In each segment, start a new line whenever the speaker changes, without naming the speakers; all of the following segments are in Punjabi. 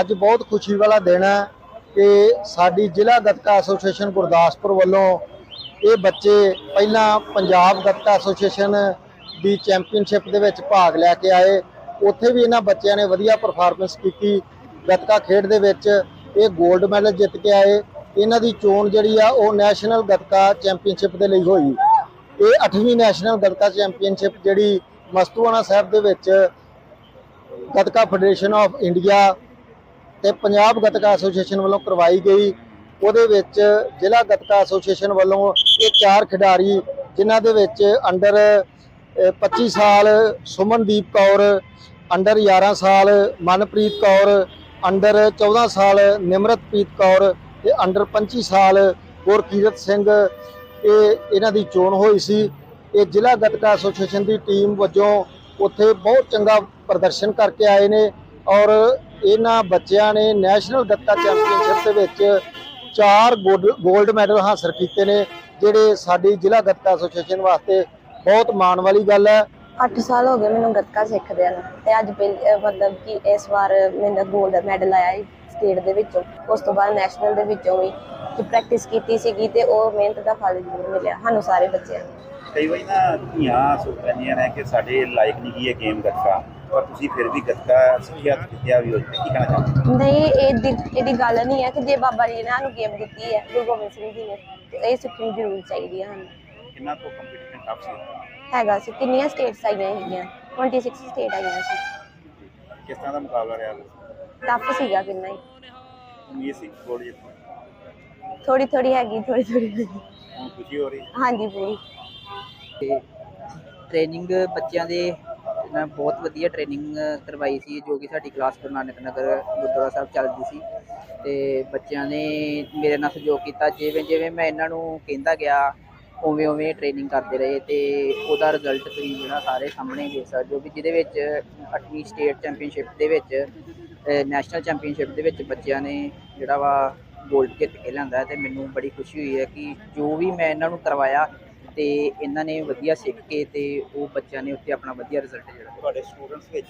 ਅੱਜ ਬਹੁਤ ਖੁਸ਼ੀ ਵਾਲਾ ਦਿਨ ਹੈ ਕਿ ਸਾਡੀ ਜ਼ਿਲ੍ਹਾ ਗੱਤਕਾ ਐਸੋਸੀਏਸ਼ਨ ਗੁਰਦਾਸਪੁਰ ਵੱਲੋਂ ਇਹ ਬੱਚੇ ਪਹਿਲਾਂ ਪੰਜਾਬ ਗੱਤਕਾ ਐਸੋਸੀਏਸ਼ਨ ਦੀ ਚੈਂਪੀਅਨਸ਼ਿਪ ਦੇ ਵਿੱਚ ਭਾਗ ਲੈ ਕੇ ਆਏ। ਉੱਥੇ ਵੀ ਇਹਨਾਂ ਬੱਚਿਆਂ ਨੇ ਵਧੀਆ ਪਰਫਾਰਮੈਂਸ ਕੀਤੀ। ਗੱਤਕਾ ਖੇਡ ਦੇ ਵਿੱਚ ਇਹ 골ਡ ਮੈਡਲ ਜਿੱਤ ਕੇ ਆਏ। ਇਹਨਾਂ ਦੀ ਚੋਣ ਜਿਹੜੀ ਆ ਉਹ ਨੈਸ਼ਨਲ ਗੱਤਕਾ ਚੈਂਪੀਅਨਸ਼ਿਪ ਦੇ ਲਈ ਹੋਈ। ਇਹ 8ਵੀਂ ਨੈਸ਼ਨਲ ਗੱਤਕਾ ਚੈਂਪੀਅਨਸ਼ਿਪ ਜਿਹੜੀ ਮਸਤੂਆਣਾ ਸਾਹਿਬ ਦੇ ਵਿੱਚ ਗੱਤਕਾ ਫੈਡਰੇਸ਼ਨ ਆਫ ਇੰਡੀਆ ਤੇ ਪੰਜਾਬ ਗੱਤਕਾ ਐਸੋਸੀਏਸ਼ਨ ਵੱਲੋਂ ਕਰਵਾਈ ਗਈ। ਉਹਦੇ ਵਿੱਚ ਜ਼ਿਲ੍ਹਾ ਗੱਤਕਾ ਐਸੋਸੀਏਸ਼ਨ ਵੱਲੋਂ ਇਹ ਚਾਰ ਖਿਡਾਰੀ, ਜਿਨ੍ਹਾਂ ਦੇ ਵਿੱਚ ਅੰਡਰ 25 ਸਾਲ ਸੁਮਨਦੀਪ ਕੌਰ, ਅੰਡਰ 11 ਸਾਲ ਮਨਪ੍ਰੀਤ ਕੌਰ, ਅੰਡਰ 14 ਸਾਲ ਨਿਮਰਤਪ੍ਰੀਤ ਕੌਰ ਤੇ ਅੰਡਰ 25 ਸਾਲ ਗੁਰਕੀਰਤ ਸਿੰਘ। ਇਹ ਇਹਨਾਂ ਦੀ ਚੋਣ ਹੋਈ ਸੀ। ਇਹ ਜ਼ਿਲ੍ਹਾ ਗੱਤਕਾ ਐਸੋਸੀਏਸ਼ਨ ਦੀ ਟੀਮ ਵਜੋਂ ਉੱਥੇ ਬਹੁਤ ਚੰਗਾ ਪ੍ਰਦਰਸ਼ਨ ਕਰਕੇ ਆਏ ਨੇ ਔਰ ਇਹਨਾਂ ਬੱਚਿਆਂ ਨੇ ਨੈਸ਼ਨਲ ਗੱਤਕਾ ਚੈਂਪੀਅਨਸ਼ਿਪ ਦੇ ਵਿੱਚ ਚਾਰ 골ਡ ਮੈਡਲ ਹਾਸਲ ਕੀਤੇ ਨੇ ਜਿਹੜੇ ਸਾਡੀ ਜ਼ਿਲ੍ਹਾ ਗੱਤਕਾ ਐਸੋਸੀਏਸ਼ਨ ਵਾਸਤੇ ਬਹੁਤ ਮਾਣ ਵਾਲੀ ਗੱਲ ਹੈ।
8 ਸਾਲ ਹੋ ਗਏ ਮੈਨੂੰ ਗੱਤਕਾ ਸਿੱਖਦਿਆਂ ਨੂੰ ਤੇ ਅੱਜ ਮਤਲਬ ਕਿ ਇਸ ਵਾਰ ਮੈਨੂੰ 골ਡ ਮੈਡਲ ਆਇਆ ਹੈ ਸਟੇਟ ਦੇ ਵਿੱਚੋਂ। ਉਸ ਤੋਂ ਬਾਅਦ ਨੈਸ਼ਨਲ ਦੇ ਵਿੱਚੋਂ ਵੀ ਕਿ ਪ੍ਰੈਕਟਿਸ ਕੀਤੀ ਸੀਗੀ ਤੇ ਉਹ ਮਿਹਨਤ ਦਾ ਫਲ ਜ਼ਰੂਰ ਮਿਲਿਆ ਸਾਨੂੰ ਸਾਰੇ ਬੱਚਿਆਂ ਨੂੰ।
ਕਈ ਵਾਰੀ ਨਾ ਧੀਆਂ ਸੋਚ ਲੈਂਦੀਆਂ ਨੇ ਕਿ ਸਾਡੇ ਲਾਇਕ ਨਹੀਂ ਕੀ ਇਹ ਗੇਮ ਗੱਤਕਾ। ਪਰ ਤੁਸੀਂ ਫਿਰ ਵੀ ਗੱਤਕਾ ਸਿੱਖਿਆ ਤੇ ਜਿੱਤਿਆ ਵੀ ਹੋ ਕੀ ਕਹਿਣਾ ਚਾਹੁੰਦੇ?
ਨਹੀਂ ਇਹ ਦੀ- ਇਹਦੀ ਗੱਲ ਨਹੀਂ ਹੈ ਕਿ ਜੇ ਬਾਬਾ ਜੀ ਨੇ ਸਾਨੂੰ ਗੇਮ ਦਿੱਤੀ ਹੈ ਗੁਰੂ ਗੋਬਿੰਦ ਸਿੰਘ ਜੀ ਨੇ ਤੇ ਇਹ ਸਿੱਖਣੀ ਜ਼ਰੂਰ ਚਾਹੀਦੀ ਹੈ ਸਾਨੂੰ।
ਕਿੰਨਾ ਤੋਂ ਕੰਪੀਟੀਸ਼ਨ ਟਫ ਸੀ
ਹੈਗਾ ਸੀ ਕਿੰਨੀਆਂ ਸਟੇਟਸ ਆਈਆਂ ਹੈਗੀਆਂ? 26 ਸਟੇਟ ਆਈਆਂ ਸੀ।
ਕਿਸ ਤਰ੍ਹਾਂ ਦਾ ਮੁਕਾਬਲਾ ਰਿਹਾ?
ਟਫ ਸੀਗਾ ਕਿੰਨਾ ਹੀ।
ਉਮੀਦ ਸੀ ਗੋਲ ਜਿੱਤਣ ਦੀ।
ਥੋੜੀ ਥੋੜੀ ਹੈਗੀ। ਥੋੜੀ ਥੋੜੀ
ਹੁਣ ਖੁਸ਼ੀ ਹੋ ਰਹੀ?
ਹਾਂਜੀ ਪੂਰੀ।
ਤੇ ਟ੍ਰੇਨਿੰਗ ਬੱਚਿਆਂ ਦੇ ਨਾਲ ਬਹੁਤ ਵਧੀਆ ਟ੍ਰੇਨਿੰਗ ਕਰਵਾਈ ਸੀ, ਜੋ ਕਿ ਸਾਡੀ ਕਲਾਸ ਗੁਰੂ ਨਾਨਕ ਨਗਰ ਗੁਰਦੁਆਰਾ ਸਾਹਿਬ ਚੱਲਦੀ ਸੀ। ਤੇ ਬੱਚਿਆਂ ਨੇ ਮੇਰੇ ਨਾਲ ਸਹਿਯੋਗ ਕੀਤਾ, ਜਿਵੇਂ ਜਿਵੇਂ ਮੈਂ ਇਹਨਾਂ ਨੂੰ ਕਹਿੰਦਾ ਗਿਆ, ਉਵੇਂ ਉਵੇਂ ਟ੍ਰੇਨਿੰਗ ਕਰਦੇ ਰਹੇ ਤੇ ਉਹਦਾ ਰਿਜ਼ਲਟ ਤੁਸੀਂ ਜਿਹੜਾ ਸਾਰੇ ਸਾਹਮਣੇ ਦੇਖ ਸਕਦੇ ਹੋ ਵੀ ਜਿਹਦੇ ਵਿੱਚ 8ਵੀਂ ਸਟੇਟ ਚੈਂਪੀਅਨਸ਼ਿਪ ਦੇ ਵਿੱਚ ਨੈਸ਼ਨਲ ਚੈਂਪੀਅਨਸ਼ਿਪ ਦੇ ਵਿੱਚ ਬੱਚਿਆਂ ਨੇ ਜਿਹੜਾ ਵਾ ਗੋਲਡ ਜਿੱਤ ਕੇ ਲਿਆਂਦਾ ਤੇ ਮੈਨੂੰ ਬੜੀ ਖੁਸ਼ੀ ਹੋਈ ਹੈ ਕਿ ਜੋ ਵੀ ਮੈਂ ਇਹਨਾਂ ਨੂੰ ਕਰਵਾਇਆ ਤੇ ਇਹਨਾਂ ਨੇ ਵਧੀਆ ਸਿੱਖ ਕੇ ਤੇ ਉਹ ਬੱਚਿਆਂ ਨੇ ਉੱਤੇ ਆਪਣਾ ਵਧੀਆ ਰਿਜ਼ਲਟ ਜਿਹੜਾ
ਤੁਹਾਡੇ ਸਟੂਡੈਂਟਸ ਵਿੱਚ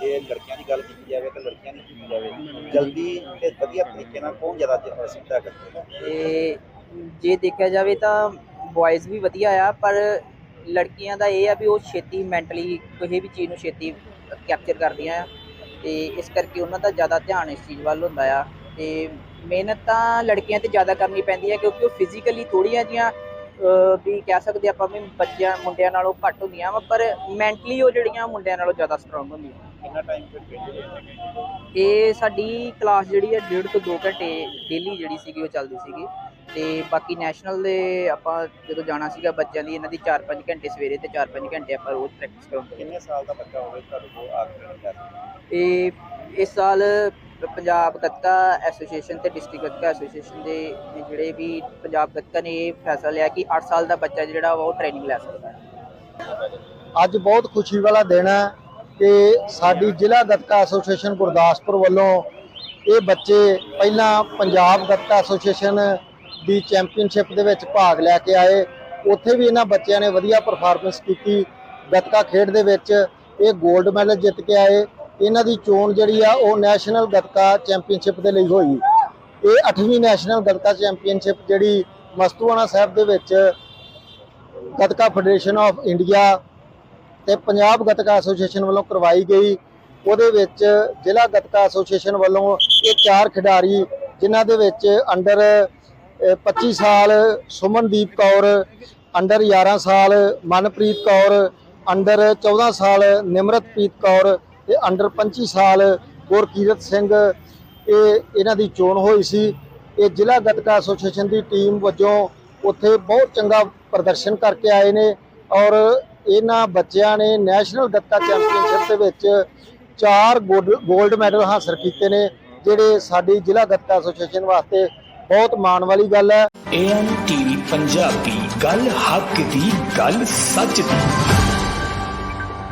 ਜੇ ਲੜਕੀਆਂ ਦੀ ਗੱਲ ਕੀਤੀ ਜਾਵੇ ਤਾਂ ਲੜਕੀਆਂ ਦੀ ਕੀਤੀ ਜਾਵੇ? ਜਲਦੀ ਤੇ ਵਧੀਆ ਤਰੀਕੇ ਨਾਲ ਕੌਣ ਜ਼ਿਆਦਾ ਸਿੱਖਦਾ ਕਰਦੇ
ਤੇ ਜੇ ਦੇਖਿਆ ਜਾਵੇ ਤਾਂ ਬॉयਜ਼ ਵੀ ਵਧੀਆ ਆ ਪਰ ਲੜਕੀਆਂ ਦਾ ਇਹ ਆ ਵੀ ਉਹ ਛੇਤੀ ਮੈਂਟਲੀ ਕਿਸੇ ਵੀ ਚੀਜ਼ ਨੂੰ ਛੇਤੀ ਕੈਪਚਰ ਕਰਦੀਆਂ ਆ ਤੇ ਇਸ ਕਰਕੇ ਉਹਨਾਂ ਦਾ ਜ਼ਿਆਦਾ ਧਿਆਨ ਇਸ ਚੀਜ਼ ਵੱਲ ਹੁੰਦਾ ਆ। ਤੇ ਮਿਹਨਤ ਤਾਂ ਲੜਕੀਆਂ ਤੇ ਜ਼ਿਆਦਾ ਕਰਨੀ ਪੈਂਦੀ ਹੈ ਕਿਉਂਕਿ ਉਹ ਫਿਜ਼ੀਕਲੀ ਥੋੜੀਆਂ ਜੀਆਂ ਵੀ ਕਹਿ ਸਕਦੇ ਆਪਾਂ ਵੀ ਬੱਚਿਆਂ ਮੁੰਡਿਆਂ ਨਾਲੋਂ ਘੱਟ ਹੁੰਦੀਆਂ ਵਾ ਪਰ ਮੈਂਟਲੀ ਉਹ ਜਿਹੜੀਆਂ ਮੁੰਡਿਆਂ ਨਾਲੋਂ ਜ਼ਿਆਦਾ ਸਟਰੋਂਗ ਹੁੰਦੀਆਂ।
ਕਿੰਨਾ ਟਾਈਮ ਫਿਰ ਖੇਡਦੇ
ਇਹ ਸਾਡੀ ਕਲਾਸ ਜਿਹੜੀ ਹੈ ਡੇਢ ਤੋਂ 2 ਘੰਟੇ ਡੇਲੀ ਜਿਹੜੀ ਸੀਗੀ ਉਹ ਚੱਲਦੀ ਸੀਗੀ। ਤੇ ਬਾਕੀ ਨੈਸ਼ਨਲ ਦੇ ਆਪਾਂ ਜਦੋਂ ਜਾਣਾ ਸੀਗਾ ਬੱਚਿਆਂ ਦੀ ਇਹਨਾਂ ਦੀ 4-5 ਘੰਟੇ ਸਵੇਰੇ ਤੇ 4-5 ਘੰਟੇ ਆਪਾਂ ਰੋਜ਼ ਪ੍ਰੈਕਟਿਸ ਕਰਾਉਂਦੇ
ਕਿੰਨੇ ਸਾਲ ਦਾ ਬੱਚਾ ਹੋਵੇ ਤੁਹਾਡੇ ਕੋਲ ਆ ਕੇ ਟ੍ਰੇਨਿੰਗ ਕਰ
ਤੇ ਇਸ ਸਾਲ ਪੰਜਾਬ ਗੱਤਕਾ ਐਸੋਸੀਏਸ਼ਨ ਤੇ ਡਿਸਟ੍ਰਿਕਟ ਗੱਤਕਾ ਐਸੋਸੀਏਸ਼ਨ ਦੇ ਜਿਹੜੇ ਵੀ ਪੰਜਾਬ ਗੱਤਕਾ ਨੇ ਇਹ ਫੈਸਲਾ ਲਿਆ ਕਿ 8 ਸਾਲ ਦਾ ਬੱਚਾ ਜਿਹੜਾ ਵਾ ਉਹ ਟ੍ਰੇਨਿੰਗ ਲੈ ਸਕਦਾ ਹੈ।
ਅੱਜ ਬਹੁਤ ਖੁਸ਼ੀ ਵਾਲਾ ਦਿਨ ਹੈ ਕਿ ਸਾਡੀ ਜ਼ਿਲ੍ਹਾ ਗੱਤਕਾ ਐਸੋਸੀਏਸ਼ਨ ਗੁਰਦਾਸਪੁਰ ਵੱਲੋਂ ਇਹ ਬੱਚੇ ਪਹਿਲਾਂ ਪੰਜਾਬ ਗੱਤਕਾ ਐਸੋਸੀਏਸ਼ਨ ਦੀ ਚੈਂਪੀਅਨਸ਼ਿਪ ਦੇ ਵਿੱਚ ਭਾਗ ਲੈ ਕੇ ਆਏ। ਉੱਥੇ ਵੀ ਇਹਨਾਂ ਬੱਚਿਆਂ ਨੇ ਵਧੀਆ ਪਰਫਾਰਮੈਂਸ ਕੀਤੀ। ਗੱਤਕਾ ਖੇਡ ਦੇ ਵਿੱਚ ਇਹ 골ਡ ਮੈਡਲ ਜਿੱਤ ਕੇ ਆਏ। ਇਹਨਾਂ ਦੀ ਚੋਣ ਜਿਹੜੀ ਆ ਉਹ ਨੈਸ਼ਨਲ ਗੱਤਕਾ ਚੈਂਪੀਅਨਸ਼ਿਪ ਦੇ ਲਈ ਹੋਈ। ਇਹ 8ਵੀਂ ਨੈਸ਼ਨਲ ਗੱਤਕਾ ਚੈਂਪੀਅਨਸ਼ਿਪ ਜਿਹੜੀ ਮਸਤੂਆਣਾ ਸਾਹਿਬ ਦੇ ਵਿੱਚ ਗੱਤਕਾ ਫੈਡਰੇਸ਼ਨ ਆਫ ਇੰਡੀਆ ਤੇ ਪੰਜਾਬ ਗੱਤਕਾ ਐਸੋਸੀਏਸ਼ਨ ਵੱਲੋਂ ਕਰਵਾਈ ਗਈ। ਉਹਦੇ ਵਿੱਚ ਜ਼ਿਲ੍ਹਾ ਗੱਤਕਾ ਐਸੋਸੀਏਸ਼ਨ ਵੱਲੋਂ ਇਹ ਚਾਰ ਖਿਡਾਰੀ ਜਿਨ੍ਹਾਂ ਦੇ ਵਿੱਚ ਅੰਡਰ 25 ਸਾਲ ਸੁਮਨਦੀਪ ਕੌਰ, ਅੰਡਰ 11 ਸਾਲ ਮਨਪ੍ਰੀਤ ਕੌਰ, ਅੰਡਰ 14 ਸਾਲ ਨਿਮਰਤਪ੍ਰੀਤ ਕੌਰ ਤੇ ਅੰਡਰ 25 ਸਾਲ ਗੁਰਕੀਰਤ ਸਿੰਘ, ਇਹ ਇਹਨਾਂ ਦੀ ਚੋਣ ਹੋਈ ਸੀ। ਇਹ ਜ਼ਿਲ੍ਹਾ ਗੱਤਕਾ ਐਸੋਸੀਏਸ਼ਨ ਦੀ ਟੀਮ ਵਜੋਂ ਉੱਥੇ ਬਹੁਤ ਚੰਗਾ ਪ੍ਰਦਰਸ਼ਨ ਕਰਕੇ ਆਏ ਨੇ ਔਰ ਇਹਨਾਂ ਬੱਚਿਆਂ ਨੇ ਨੈਸ਼ਨਲ ਗੱਤਕਾ ਚੈਂਪੀਅਨਸ਼ਿਪ ਦੇ ਵਿੱਚ ਚਾਰ 골ਡ ਮੈਡਲ ਹਾਸਲ ਕੀਤੇ ਨੇ, ਜਿਹੜੇ ਸਾਡੀ ਜ਼ਿਲ੍ਹਾ ਗੱਤਕਾ ਐਸੋਸੀਏਸ਼ਨ ਵਾਸਤੇ ਬਹੁਤ ਮਾਣ ਵਾਲੀ ਗੱਲ ਹੈ।
ਏਐਨ ਟੀਵੀ ਪੰਜਾਬੀ, ਗੱਲ ਹੱਕ ਦੀ, ਗੱਲ ਸੱਚ ਦੀ।